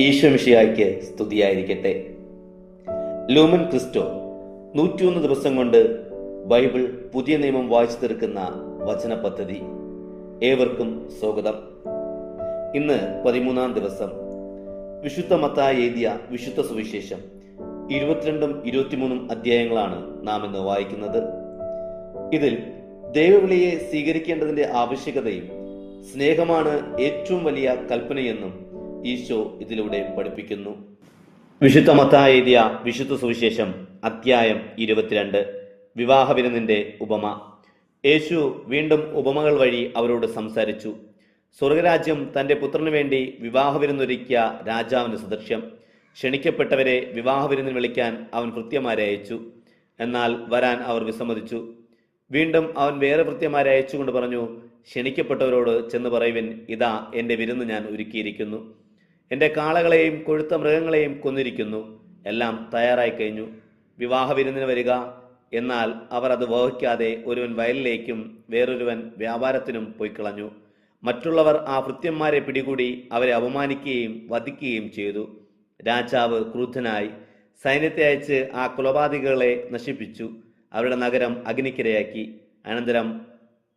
ഈശ്വമിഷിയായ്ക്ക് സ്തുതിയായിരിക്കട്ടെ. Lumen Cristo നൂറ്റിയൊന്ന് ദിവസം കൊണ്ട് ബൈബിൾ പുതിയ നിയമം വായിച്ചു തീർക്കുന്ന വചന പദ്ധതി ഏവർക്കും സ്വാഗതം. ഇന്ന് പതിമൂന്നാം ദിവസം വിശുദ്ധ മത്തായി എഴുതിയ വിശുദ്ധ സുവിശേഷം ഇരുപത്തിരണ്ടും ഇരുപത്തിമൂന്നും അധ്യായങ്ങളാണ് നാം ഇന്ന് വായിക്കുന്നത്. ഇതിൽ ദൈവവിളിയെ സ്വീകരിക്കേണ്ടതിന്റെ ആവശ്യകതയും സ്നേഹമാണ് ഏറ്റവും വലിയ കൽപ്പനയെന്നും ഈശോ ഇതിലൂടെ പഠിപ്പിക്കുന്നു. വിശുദ്ധ മത്തായ എഴുതിയ വിശുദ്ധ സുവിശേഷം അധ്യായം ഇരുപത്തിരണ്ട്. വിവാഹ വിരുന്നിന്റെ ഉപമ. യേശു വീണ്ടും ഉപമകൾ വഴി അവരോട് സംസാരിച്ചു. സ്വർഗരാജ്യം തന്റെ പുത്രനു വേണ്ടി വിവാഹ വിരുന്നൊരുക്കിയ രാജാവിന് സദൃശ്യം. ക്ഷണിക്കപ്പെട്ടവരെ വിവാഹ വിരുന്നിന് വിളിക്കാൻ അവൻ ഭൃത്യമാരെ അയച്ചു. എന്നാൽ വരാൻ അവർ വിസമ്മതിച്ചു. വീണ്ടും അവൻ വേറെ ഭൃത്യമാരെ അയച്ചുകൊണ്ട് പറഞ്ഞു ക്ഷണിക്കപ്പെട്ടവരോട് ചെന്ന് പറയുവിൻ ഇതാ എന്റെ വിരുന്ന് ഞാൻ ഒരുക്കിയിരിക്കുന്നു. എന്റെ കാളകളെയും കൊഴുത്ത മൃഗങ്ങളെയും കൊന്നിരിക്കുന്നു. എല്ലാം തയ്യാറായി കഴിഞ്ഞു. വിവാഹ വിരുന്നിന് വരിക. എന്നാൽ അവർ അത് വഹിക്കാതെ ഒരുവൻ വയലിലേക്കും വേറൊരുവൻ വ്യാപാരത്തിനും പോയിക്കളഞ്ഞു. മറ്റുള്ളവർ ആ ഭൃത്യന്മാരെ പിടികൂടി അവരെ അപമാനിക്കുകയും വധിക്കുകയും ചെയ്തു. രാജാവ് ക്രൂദ്ധനായി സൈന്യത്തെ അയച്ച് ആ കുലപാതകളെ നശിപ്പിച്ചു. അവരുടെ നഗരം അഗ്നിക്കിരയാക്കി. അനന്തരം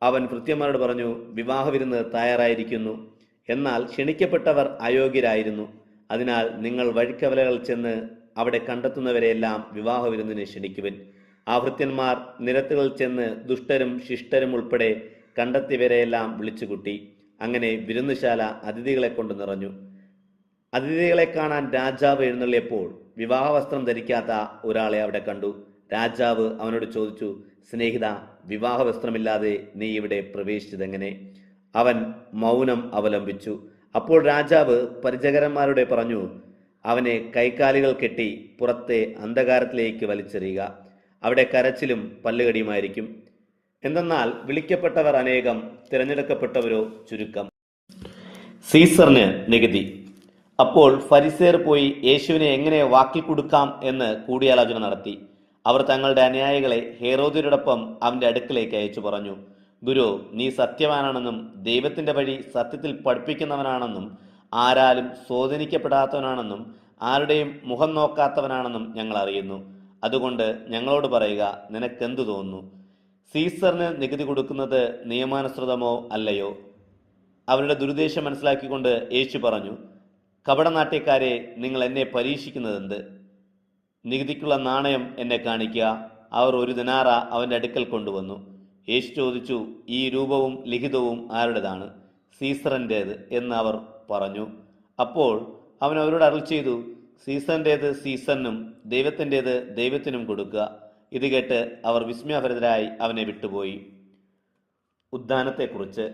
അവൻ ഭൃത്യന്മാരോട് പറഞ്ഞു വിവാഹ വിരുന്ന് തയ്യാറായിരിക്കുന്നു. എന്നാൽ ക്ഷണിക്കപ്പെട്ടവർ അയോഗ്യരായിരുന്നു. അതിനാൽ നിങ്ങൾ വഴിക്കവലകൾ ചെന്ന് അവിടെ കണ്ടെത്തുന്നവരെയെല്ലാം വിവാഹ വിരുന്നിന് ക്ഷണിക്കുവിൻ. ആ ഭൃത്യന്മാർ നിരത്തുകളിൽ ചെന്ന് ദുഷ്ടരും ശിഷ്ടരും ഉൾപ്പെടെ കണ്ടെത്തിയവരെയെല്ലാം വിളിച്ചുകൂട്ടി. അങ്ങനെ വിരുന്നുശാല അതിഥികളെ കൊണ്ട് നിറഞ്ഞു. അതിഥികളെ കാണാൻ രാജാവ് എഴുന്നള്ളിയപ്പോൾ വിവാഹ വസ്ത്രം ധരിക്കാത്ത ഒരാളെ അവിടെ കണ്ടു. രാജാവ് അവനോട് ചോദിച്ചു സ്നേഹിത വിവാഹ വസ്ത്രമില്ലാതെ നീ ഇവിടെ പ്രവേശിച്ചതെങ്ങനെ? അവൻ മൗനം അവലംബിച്ചു. അപ്പോൾ രാജാവ് പരിചകരന്മാരോട് പറഞ്ഞു അവനെ കൈക്കാലുകൾ കെട്ടി പുറത്തെ അന്ധകാരത്തിലേക്ക് വലിച്ചെറിയുക. അവിടെ കരച്ചിലും പല്ലുകടിയുമായിരിക്കും. എന്തെന്നാൽ വിളിക്കപ്പെട്ടവർ അനേകം തിരഞ്ഞെടുക്കപ്പെട്ടവരോ ചുരുക്കം. സീസറിന് നികുതി. അപ്പോൾ ഫരിസേർ പോയി യേശുവിനെ എങ്ങനെ വാക്കി കൊടുക്കാം എന്ന് കൂടിയാലോചന നടത്തി. അവർ തങ്ങളുടെ അനുയായികളെ ഹേറോദിയോടൊപ്പം അവന്റെ അടുക്കിലേക്ക് അയച്ചു പറഞ്ഞു. ഗുരു നീ സത്യവാനാണെന്നും ദൈവത്തിന്റെ വഴി സത്യത്തിൽ പഠിപ്പിക്കുന്നവനാണെന്നും ആരാലും സ്വാധീനിക്കപ്പെടാത്തവനാണെന്നും ആരുടെയും മുഖം നോക്കാത്തവനാണെന്നും ഞങ്ങൾ അറിയുന്നു. അതുകൊണ്ട് ഞങ്ങളോട് പറയുക നിനക്കെന്തു തോന്നുന്നു? സീസറിന് നികുതി കൊടുക്കുന്നത് നിയമാനുസൃതമോ അല്ലയോ? അവരുടെ ദുരുദ്ദേശം മനസ്സിലാക്കിക്കൊണ്ട് യേശു പറഞ്ഞു കപടനാട്യക്കാരെ നിങ്ങൾ എന്നെ പരീക്ഷിക്കുന്നതെന്ത്? നികുതിക്കുള്ള നാണയം എന്നെ കാണിക്കുക. അവർ ഒരു ദിനാറ അവന്റെ അടുക്കൽ കൊണ്ടുവന്നു. യേശു ചോദിച്ചു ഈ രൂപവും ലിഖിതവും ആരുടേതാണ്? സീസറിന്റേത് എന്ന് അവർ പറഞ്ഞു. അപ്പോൾ അവൻ അവരോട് അരുൾ ചെയ്തു സീസറിന്റേത് സീസറിനും ദൈവത്തിന്റേത് ദൈവത്തിനും കൊടുക്കുക. ഇത് കേട്ട് അവർ വിസ്മയഭരിതരായി അവനെ വിട്ടുപോയി. ഉദ്ധാനത്തെക്കുറിച്ച്.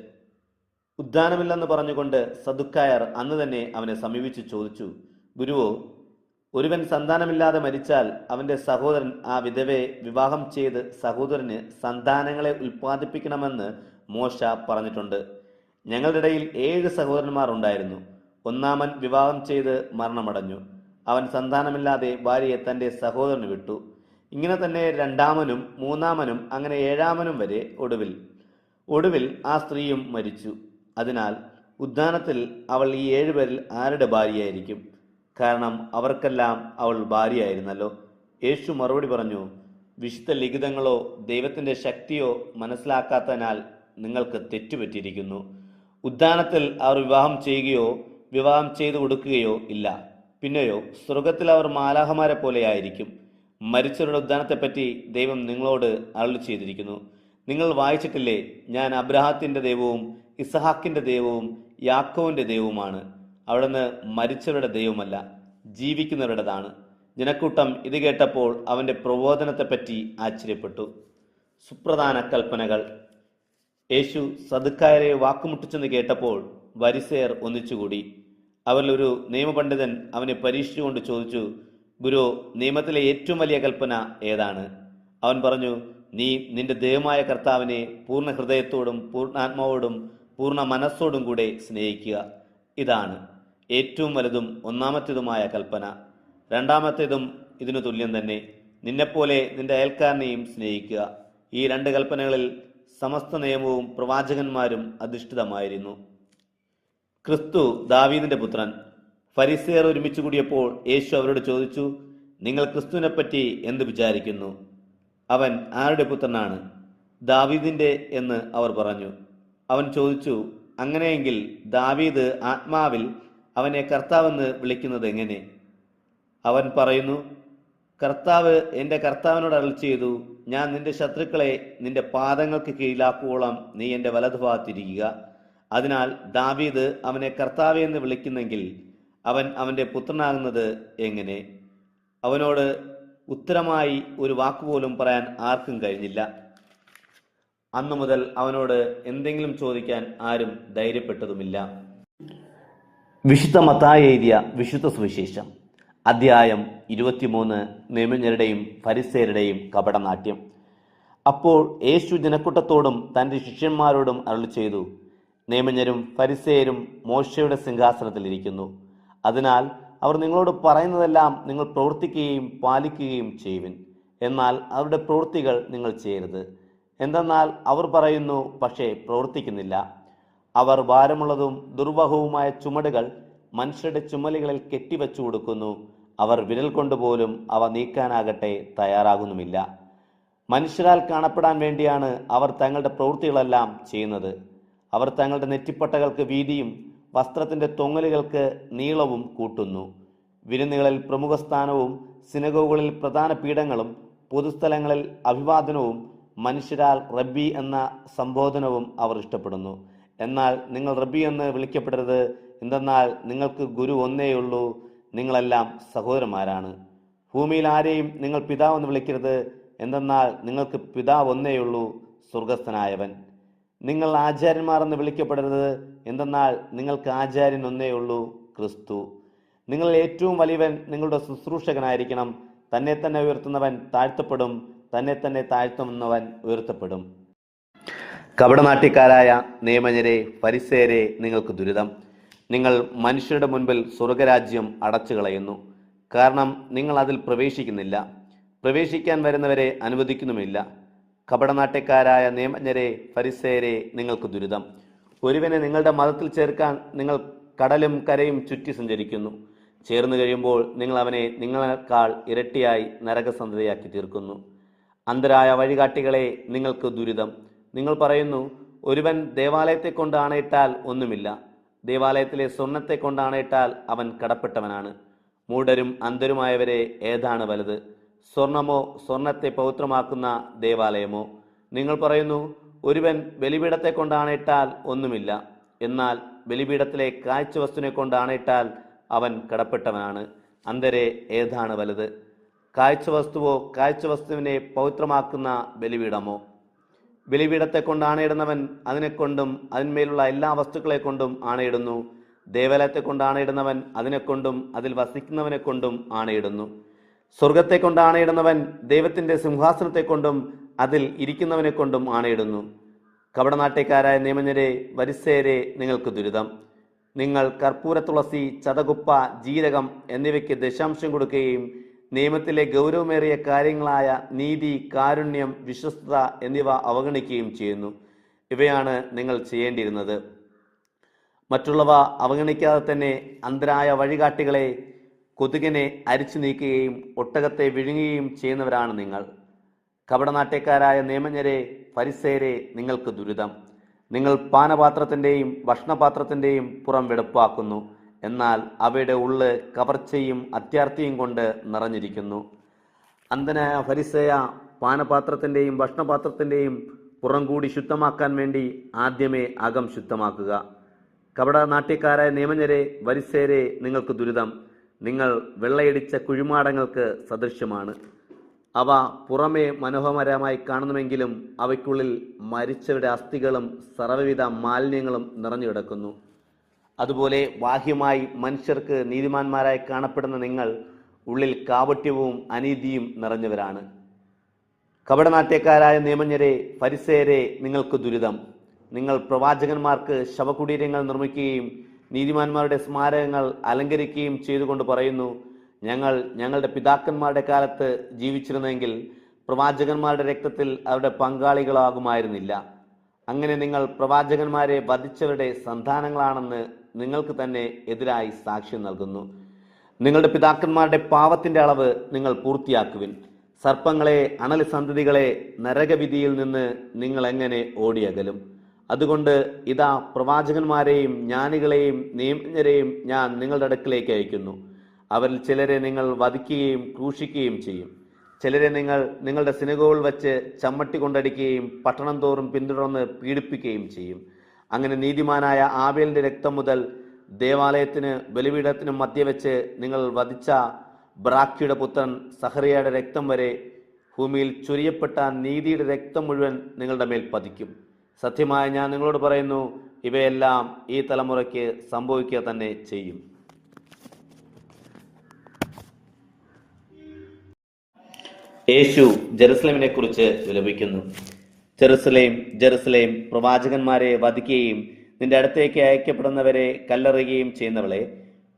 ഉദ്ധാനമില്ലെന്ന് പറഞ്ഞുകൊണ്ട് സദുക്കായർ അന്ന് തന്നെ അവനെ സമീപിച്ച് ചോദിച്ചു ഗുരുവോ ഒരുവൻ സന്താനമില്ലാതെ മരിച്ചാൽ അവന്റെ സഹോദരൻ ആ വിധവയെ വിവാഹം ചെയ്ത് സഹോദരന് സന്താനങ്ങളെ ഉൽപ്പാദിപ്പിക്കണമെന്ന് മോശ പറഞ്ഞിട്ടുണ്ട്. ഞങ്ങളുടെ ഇടയിൽ ഏഴ് സഹോദരന്മാർ ഉണ്ടായിരുന്നു. ഒന്നാമൻ വിവാഹം ചെയ്ത് മരണമടഞ്ഞു. അവൻ സന്താനമില്ലാതെ ഭാര്യയെ തന്റെ സഹോദരന് വിട്ടു. ഇങ്ങനെ തന്നെ രണ്ടാമനും മൂന്നാമനും അങ്ങനെ ഏഴാമനും വരെ ഒടുവിൽ. ഒടുവിൽ ആ സ്ത്രീയും മരിച്ചു. അതിനാൽ ഉദ്യാനത്തിൽ അവൾ ഈ ഏഴുപേരിൽ ആരുടെ ഭാര്യയായിരിക്കും? കാരണം അവർക്കെല്ലാം അവൾ ഭാര്യയായിരുന്നല്ലോ. യേശു മറുപടി പറഞ്ഞു വിശുദ്ധ ലിഖിതങ്ങളോ ദൈവത്തിന്റെ ശക്തിയോ മനസ്സിലാക്കാത്തതിനാൽ നിങ്ങൾക്ക് തെറ്റുപറ്റിയിരിക്കുന്നു. ഉദ്ധാനത്തിൽ അവർ വിവാഹം ചെയ്യുകയോ വിവാഹം ചെയ്തു കൊടുക്കുകയോ ഇല്ല. പിന്നെയോ സ്വർഗത്തിൽ അവർ മാലാഹമാരെ പോലെയായിരിക്കും മരിച്ചവരുടെ ഉദ്ധാനത്തെപ്പറ്റി ദൈവം നിങ്ങളോട് അരുളി ചെയ്തിരിക്കുന്നു. നിങ്ങൾ വായിച്ചിട്ടില്ലേ? ഞാൻ അബ്രഹാത്തിന്റെ ദൈവവും ഇസഹാക്കിന്റെ ദൈവവും യാക്കോവിന്റെ ദൈവവുമാണ്. അവിടുന്ന് മരിച്ചവരുടെ ദൈവമല്ല ജീവിക്കുന്നവരുടേതാണ്. ജനക്കൂട്ടം ഇത് കേട്ടപ്പോൾ അവന്റെ പ്രബോധനത്തെപ്പറ്റി ആശ്ചര്യപ്പെട്ടു. സുപ്രധാന കൽപ്പനകൾ. യേശു സദുക്കായരെ വാക്കുമുട്ടിച്ചെന്ന് കേട്ടപ്പോൾ വരിസേർ ഒന്നിച്ചുകൂടി. അവരിലൊരു നിയമപണ്ഡിതൻ അവനെ പരീക്ഷിച്ചുകൊണ്ട് ചോദിച്ചു ഗുരു നിയമത്തിലെ ഏറ്റവും വലിയ കൽപ്പന ഏതാണ്? അവൻ പറഞ്ഞു നീ നിന്റെ ദൈവമായ കർത്താവിനെ പൂർണ ഹൃദയത്തോടും പൂർണാത്മാവോടും പൂർണ മനസ്സോടും കൂടെ സ്നേഹിക്കുക. ഇതാണ്. ഏറ്റവും വലുതും ഒന്നാമത്തേതുമായ കൽപ്പന. രണ്ടാമത്തേതും ഇതിനു തുല്യം തന്നെ. നിന്നെപ്പോലെ നിന്റെ അയൽക്കാരനെയും സ്നേഹിക്കുക. ഈ രണ്ട് കൽപ്പനകളിൽ സമസ്ത നിയമവും പ്രവാചകന്മാരും അധിഷ്ഠിതമായിരുന്നു. ക്രിസ്തു ദാവീദിന്റെ പുത്രൻ. ഫരിസേർ ഒരുമിച്ച് കൂടിയപ്പോൾ യേശു അവരോട് ചോദിച്ചു നിങ്ങൾ ക്രിസ്തുവിനെ പറ്റി എന്ത് വിചാരിക്കുന്നു? അവൻ ആരുടെ പുത്രനാണ്? ദാവീദിന്റെ എന്ന് അവർ പറഞ്ഞു. അവൻ ചോദിച്ചു അങ്ങനെയെങ്കിൽ ദാവീദ് ആത്മാവിൽ അവനെ കർത്താവെന്ന് വിളിക്കുന്നത് എങ്ങനെ? അവൻ പറയുന്നു കർത്താവ് എന്റെ കർത്താവിനോട് അരൾ ചെയ്തു ഞാൻ നിന്റെ ശത്രുക്കളെ നിന്റെ പാദങ്ങൾക്ക് കീഴിലാക്കുവോളം നീ എന്റെ വലതുഭാഗത്തിരിക്കുക. അതിനാൽ ദാവീദ് അവനെ കർത്താവ് എന്ന് വിളിക്കുന്നെങ്കിൽ അവൻ അവന്റെ പുത്രനാകുന്നത് എങ്ങനെ? അവനോട് ഉത്തരമായി ഒരു വാക്കുപോലും പറയാൻ ആർക്കും കഴിഞ്ഞില്ല. അന്നു മുതൽ അവനോട് എന്തെങ്കിലും ചോദിക്കാൻ ആരും ധൈര്യപ്പെട്ടതുമില്ല. വിശുദ്ധ മത്തായ എഴുതിയ വിശുദ്ധ സുവിശേഷം. അധ്യായം ഇരുപത്തിമൂന്ന് നിയമജ്ഞരുടെയും ഫരിസേരുടെയും കപടനാട്യം. അപ്പോൾ യേശു ജനക്കൂട്ടത്തോടും തന്റെ ശിഷ്യന്മാരോടും അരുളി ചെയ്തു നിയമജ്ഞരും ഫരിസേരും മോശയുടെ സിംഹാസനത്തിലിരിക്കുന്നു അതിനാൽ അവർ നിങ്ങളോട് പറയുന്നതെല്ലാം നിങ്ങൾ പ്രവർത്തിക്കുകയും പാലിക്കുകയും ചെയ്യുവിൻ. എന്നാൽ അവരുടെ പ്രവൃത്തികൾ നിങ്ങൾ ചെയ്യരുത്. എന്തെന്നാൽ അവർ പറയുന്നു പക്ഷേ പ്രവർത്തിക്കുന്നില്ല. അവർ ഭാരമുള്ളതും ദുർബഹവുമായ ചുമടുകൾ മനുഷ്യരുടെ ചുമലുകളിൽ കെട്ടിവെച്ചു കൊടുക്കുന്നു. അവർ വിരൽ കൊണ്ടുപോലും അവ നീക്കാനാകട്ടെ തയ്യാറാകുന്നുമില്ല. മനുഷ്യരാൽ കാണപ്പെടാൻ വേണ്ടിയാണ് അവർ തങ്ങളുടെ പ്രവൃത്തികളെല്ലാം ചെയ്യുന്നത്. അവർ തങ്ങളുടെ നെറ്റിപ്പട്ടകൾക്ക് വീതിയും വസ്ത്രത്തിന്റെ തൊങ്ങലുകൾക്ക് നീളവും കൂട്ടുന്നു. വിരുന്നുകളിൽ പ്രമുഖ സ്ഥാനവും സിനഗോകളിൽ പ്രധാന പീഠങ്ങളും പൊതുസ്ഥലങ്ങളിൽ അഭിവാദനവും മനുഷ്യരാൽ റബ്ബി എന്ന സംബോധനവും അവർ ഇഷ്ടപ്പെടുന്നു. എന്നാൽ നിങ്ങൾ റബ്ബി എന്ന് വിളിക്കപ്പെടരുത്. എന്തെന്നാൽ നിങ്ങൾക്ക് ഗുരു ഒന്നേയുള്ളൂ നിങ്ങളെല്ലാം സഹോദരന്മാരാണ്. ഭൂമിയിൽ ആരെയും നിങ്ങൾ പിതാവ് എന്ന് വിളിക്കരുത്. എന്തെന്നാൽ നിങ്ങൾക്ക് പിതാവ് ഒന്നേയുള്ളൂ സ്വർഗസ്ഥനായവൻ നിങ്ങൾ ആചാര്യന്മാർ എന്ന് വിളിക്കപ്പെടരുത്. എന്തെന്നാൽ നിങ്ങൾക്ക് ആചാര്യൻ ഒന്നേയുള്ളൂ ക്രിസ്തു. നിങ്ങൾ ഏറ്റവും വലിയവൻ നിങ്ങളുടെ ശുശ്രൂഷകനായിരിക്കണം. തന്നെ തന്നെ ഉയർത്തുന്നവൻ താഴ്ത്തപ്പെടും. തന്നെ തന്നെ താഴ്ത്തുന്നവൻ ഉയർത്തപ്പെടും. കപടനാട്യക്കാരായ നിയമജരെ പരിസേരെ നിങ്ങൾക്ക് ദുരിതം. നിങ്ങൾ മനുഷ്യരുടെ മുൻപിൽ സ്വർഗരാജ്യം അടച്ചു കളയുന്നു കാരണം നിങ്ങൾ അതിൽ പ്രവേശിക്കുന്നില്ല. പ്രവേശിക്കാൻ വരുന്നവരെ അനുവദിക്കുന്നുമില്ല. കപടനാട്യക്കാരായ നിയമജ്ഞരെ പരിസേരെ നിങ്ങൾക്ക് ദുരിതം. ഒരുവനെ നിങ്ങളുടെ മതത്തിൽ ചേർക്കാൻ നിങ്ങൾ കടലും കരയും ചുറ്റി സഞ്ചരിക്കുന്നു. ചേർന്നു കഴിയുമ്പോൾ നിങ്ങൾ അവനെ നിങ്ങളെക്കാൾ ഇരട്ടിയായി നരകസന്ധതയാക്കി തീർക്കുന്നു. അന്തരായ വഴികാട്ടികളെ നിങ്ങൾക്ക് ദുരിതം. നിങ്ങൾ പറയുന്നു ഒരുവൻ ദേവാലയത്തെ കൊണ്ട് ആണയിട്ടാൽ ഒന്നുമില്ല. ദേവാലയത്തിലെ സ്വർണത്തെ കൊണ്ട് ആണയിട്ടാൽ അവൻ കടപ്പെട്ടവനാണ്. മൂഢരും അന്ധരുമായവരെ ഏതാണ് വലുത്? സ്വർണമോ സ്വർണത്തെ പവിത്രമാക്കുന്ന ദേവാലയമോ? നിങ്ങൾ പറയുന്നു ഒരുവൻ ബലിപീഠത്തെ കൊണ്ട് ഒന്നുമില്ല. എന്നാൽ ബലിപീഠത്തിലെ കാഴ്ച വസ്തുവിനെ കൊണ്ട് അവൻ കടപ്പെട്ടവനാണ്. അന്തരെ ഏതാണ് വലുത്? കാഴ്ച വസ്തുവോ കാഴ്ച വസ്തുവിനെ പവിത്രമാക്കുന്ന ബലിപീഠമോ? ബലിപീഠത്തെ കൊണ്ട് ആണയിടുന്നവൻ അതിനെക്കൊണ്ടും അതിന്മേലുള്ള എല്ലാ വസ്തുക്കളെ കൊണ്ടും ആണയിടുന്നു. ദേവാലയത്തെ കൊണ്ട് ആണയിടുന്നവൻ അതിനെക്കൊണ്ടും അതിൽ വസിക്കുന്നവനെ കൊണ്ടും ആണയിടുന്നു. സ്വർഗത്തെ കൊണ്ട് ആണയിടുന്നവൻ ദൈവത്തിന്റെ സിംഹാസനത്തെ കൊണ്ടും അതിൽ ഇരിക്കുന്നവനെ കൊണ്ടും ആണയിടുന്നു. കപടനാട്യക്കാരായ നിയമജ്ഞരെ വരിസേരെ നിങ്ങൾക്ക് ദുരിതം. നിങ്ങൾ കർപ്പൂര തുളസി ചതകുപ്പ ജീരകം എന്നിവയ്ക്ക് ദശാംശം കൊടുക്കുകയും നിയമത്തിലെ ഗൗരവമേറിയ കാര്യങ്ങളായ നീതി കാരുണ്യം വിശ്വസ്തത എന്നിവ അവഗണിക്കുകയും ചെയ്യുന്നു. ഇവയാണ് നിങ്ങൾ ചെയ്യേണ്ടിയിരുന്നത്. മറ്റുള്ളവ അവഗണിക്കാതെ തന്നെ അന്തരായ വഴികാട്ടികളെ കൊതുകിനെ അരിച്ചു നീക്കുകയും ഒട്ടകത്തെ വിഴുങ്ങുകയും ചെയ്യുന്നവരാണ് നിങ്ങൾ. കപടനാട്യക്കാരായ നിയമജ്ഞരെ പരിസേരെ നിങ്ങൾക്ക് ദുരിതം. നിങ്ങൾ പാനപാത്രത്തിന്റെയും ഭക്ഷണപാത്രത്തിന്റെയും പുറം വെടുപ്പാക്കുന്നു. എന്നാൽ അവയുടെ ഉള്ള് കവർച്ചയും അത്യാർത്ഥിയും കൊണ്ട് നിറഞ്ഞിരിക്കുന്നു. അന്തനായ ഫരിസയ പാനപാത്രത്തിന്റെയും ഭക്ഷണപാത്രത്തിന്റെയും പുറം കൂടി ശുദ്ധമാക്കാൻ വേണ്ടി ആദ്യമേ അകം ശുദ്ധമാക്കുക. കപട നാട്യക്കാരായ നിയമജ്ഞരെ വരിസേരെ നിങ്ങൾക്ക് ദുരിതം. നിങ്ങൾ വെള്ളയടിച്ച കുഴിമാടങ്ങൾക്ക് സദൃശ്യമാണ്. അവ പുറമേ മനോഹരമായി കാണുന്നുവെങ്കിലും അവയ്ക്കുള്ളിൽ മരിച്ചവരുടെ അസ്ഥികളും സർവവിധ മാലിന്യങ്ങളും നിറഞ്ഞു കിടക്കുന്നു അതുപോലെ ബാഹ്യമായി മനുഷ്യർക്ക് നീതിമാന്മാരായി കാണപ്പെടുന്ന നിങ്ങൾ ഉള്ളിൽ കാപട്യവും അനീതിയും നിറഞ്ഞവരാണ്. കപടനാട്യക്കാരായ നിയമജ്ഞരെ പരിസേരെ നിങ്ങൾക്ക് ദുരിതം. നിങ്ങൾ പ്രവാചകന്മാർക്ക് ശവകുടീരങ്ങൾ നിർമ്മിക്കുകയും നീതിമാന്മാരുടെ സ്മാരകങ്ങൾ അലങ്കരിക്കുകയും ചെയ്തുകൊണ്ട് പറയുന്നു ഞങ്ങൾ ഞങ്ങളുടെ പിതാക്കന്മാരുടെ കാലത്ത് ജീവിച്ചിരുന്നെങ്കിൽ പ്രവാചകന്മാരുടെ രക്തത്തിൽ അവരുടെ പങ്കാളികളാകുമായിരുന്നില്ല. അങ്ങനെ നിങ്ങൾ പ്രവാചകന്മാരെ വധിച്ചവരുടെ സന്താനങ്ങളാണെന്ന് നിങ്ങൾക്ക് തന്നെ എതിരായി സാക്ഷ്യം നൽകുന്നു. നിങ്ങളുടെ പിതാക്കന്മാരുടെ പാവത്തിന്റെ അളവ് നിങ്ങൾ പൂർത്തിയാക്കുവിൻ. സർപ്പങ്ങളെ അണൽ സന്തതികളെ നരകവിധിയിൽ നിന്ന് നിങ്ങൾ എങ്ങനെ ഓടിയകലും? അതുകൊണ്ട് ഇതാ പ്രവാചകന്മാരെയും ജ്ഞാനികളെയും നിയമജ്ഞരെയും ഞാൻ നിങ്ങളുടെ അടുക്കിലേക്ക് അയക്കുന്നു. അവരിൽ ചിലരെ നിങ്ങൾ വധിക്കുകയും ക്രൂശിക്കുകയും ചെയ്യും. ചിലരെ നിങ്ങൾ നിങ്ങളുടെ സിനഗോൾ വെച്ച് ചമ്മട്ടി കൊണ്ടടിക്കുകയും പട്ടണം തോറും പിന്തുടർന്ന് പീഡിപ്പിക്കുകയും ചെയ്യും. അങ്ങനെ നീതിമാനായ ആബേലിന്റെ രക്തം മുതൽ ദേവാലയത്തിന് ബലിപീഠത്തിനും മധ്യവെച്ച് നിങ്ങൾ വധിച്ച ബ്രാക്കിയുടെ പുത്രൻ സഹറിയയുടെ രക്തം വരെ ഭൂമിയിൽ ചൊരിയപ്പെട്ട നീതിയുടെ രക്തം മുഴുവൻ നിങ്ങളുടെ മേൽ പതിക്കും. സത്യമായ ഞാൻ നിങ്ങളോട് പറയുന്നു ഇവയെല്ലാം ഈ തലമുറയ്ക്ക് സംഭവിക്കുക തന്നെ ചെയ്യും. യേശു ജെറുസലമിനെ കുറിച്ച് വിലപിക്കുന്നു. ജെറുസലേം ജെറുസലേം പ്രവാചകന്മാരെ വധിക്കുകയും നിന്റെ അടുത്തേക്ക് അയക്കപ്പെടുന്നവരെ കല്ലെറിയുകയും ചെയ്യുന്നവളെ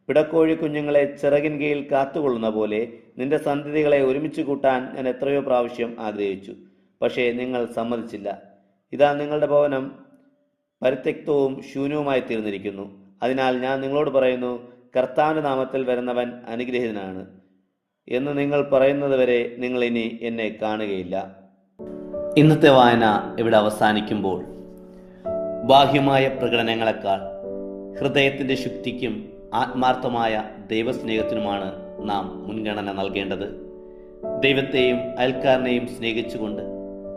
പിടക്കോഴി കുഞ്ഞുങ്ങളെ ചിറകിൻ കീഴിൽ കാത്തുകൊള്ളുന്ന പോലെ നിന്റെ സന്തതികളെ ഒരുമിച്ച് കൂട്ടാൻ ഞാൻ എത്രയോ പ്രാവശ്യം ആഗ്രഹിച്ചു. പക്ഷേ നിങ്ങൾ സമ്മതിച്ചില്ല. ഇതാ നിങ്ങളുടെ ഭവനം പരിത്യക്തവും ശൂന്യവുമായി തീർന്നിരിക്കുന്നു. അതിനാൽ ഞാൻ നിങ്ങളോട് പറയുന്നു കർത്താവിന്റെ നാമത്തിൽ വരുന്നവൻ അനുഗ്രഹീതനാണ് എന്ന് നിങ്ങൾ പറയുന്നത് വരെ നിങ്ങൾ ഇനി എന്നെ കാണുകയില്ല. ഇന്നത്തെ വായന ഇവിടെ അവസാനിക്കുമ്പോൾ ബാഹ്യമായ പ്രകടനങ്ങളെക്കാൾ ഹൃദയത്തിന്റെ ശുദ്ധിക്കും ആത്മാർത്ഥമായ ദൈവസ്നേഹത്തിനുമാണ് നാം മുൻഗണന നൽകേണ്ടത്. ദൈവത്തെയും അയൽക്കാരനെയും സ്നേഹിച്ചുകൊണ്ട്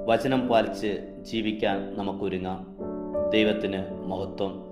വചനം പാലിച്ച് ജീവിക്കാൻ നമുക്കൊരുങ്ങാം. ദൈവത്തിന് മഹത്വം.